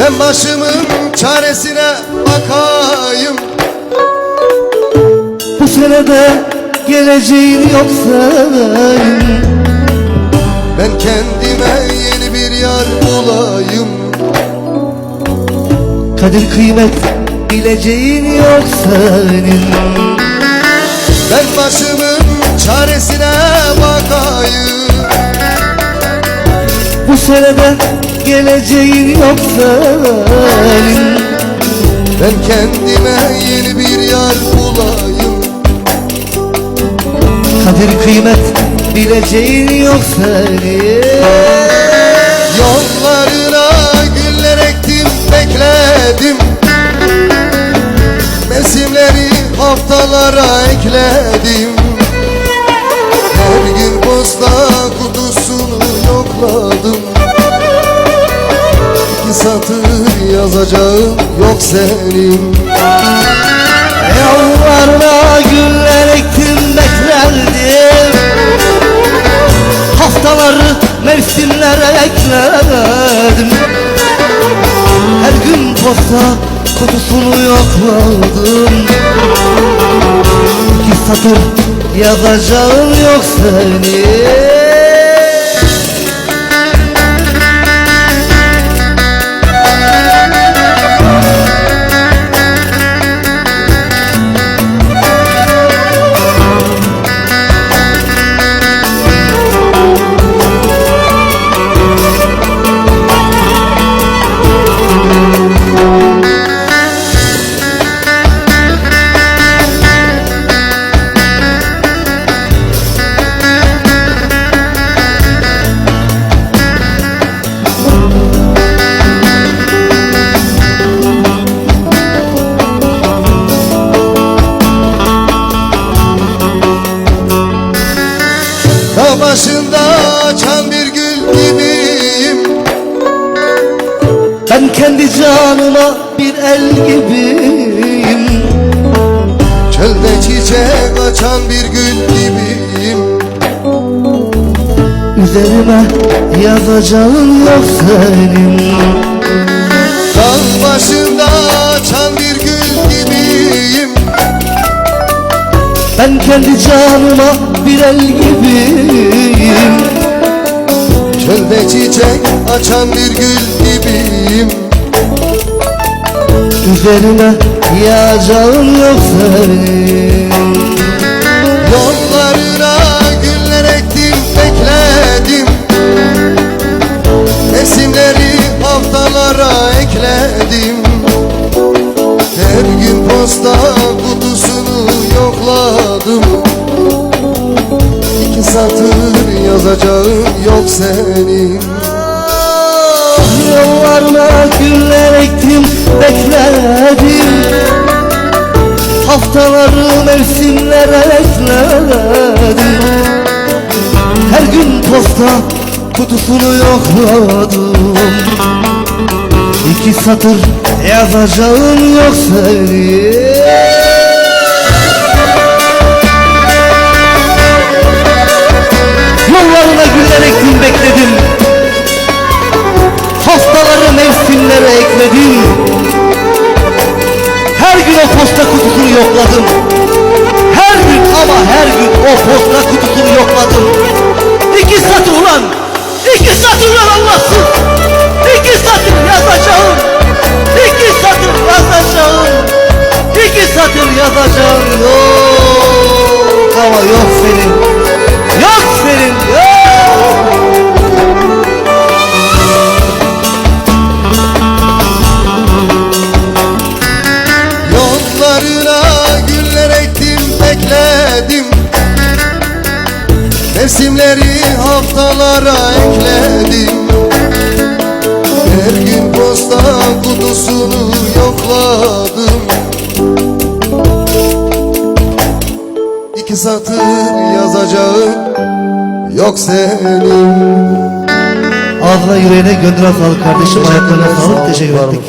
Ben başımın çaresine bakayım. Bu senede geleceğin yoksa Ben kendime yeni bir yar bulayım Kadir kıymet bileceğin yok senin. Ben başımın çaresine bakayım Bu senede geleceğin yok senin Ben kendime yeni bir yar bulayım. Kadir kıymet bileceğin yok senin Yollarına güller ektim bekledim. Mevsimleri haftalara ekledim yazacağım yok senin. Yollarına güller ektim beklerdim. Haftaları mevsimlere ekledim. Her gün posta kutusunu yokladım. İki satır yazacağım yok senin kendi canıma bir el gibiyim. Çölde çiçek açan bir gül gibiyim. Üzerime yazacağın yok senin. Dağ başında açan bir gül gibiyim. Ben kendi canıma bir el gibiyim. Çölde çiçek açan bir gül gibiyim Üzerime yağacağın yok senin. Yollarına güller ektim bekledim. Mevsimleri haftalara ekledim. Her gün posta kutusunu yokladım. İki satır yazacağım yok senin. Yollarına güller ektim bekledim. Haftaları mevsimlere ekledim. Her gün posta kutusunu yokladım. İki satır yazacağın yok senin Yollarına güller ektim bekledim. Haftaları mevsimlere ekledim o posta kutusunu yokladım. Her gün ama her gün o posta kutusunu yokladım. İki satır ulan İki satır ulan Allahsız İki satır yazacağım İki satır yazacağım İki satır yazacağım. Yok ama yok senin Mevsimleri haftalara ekledim Her gün posta kutusunu yokladım İki satır yazacağım yok senin Ağzına yüreğine gönlüne sağlık kardeşim. Ayaklarına sağlık. Teşekkür ettik.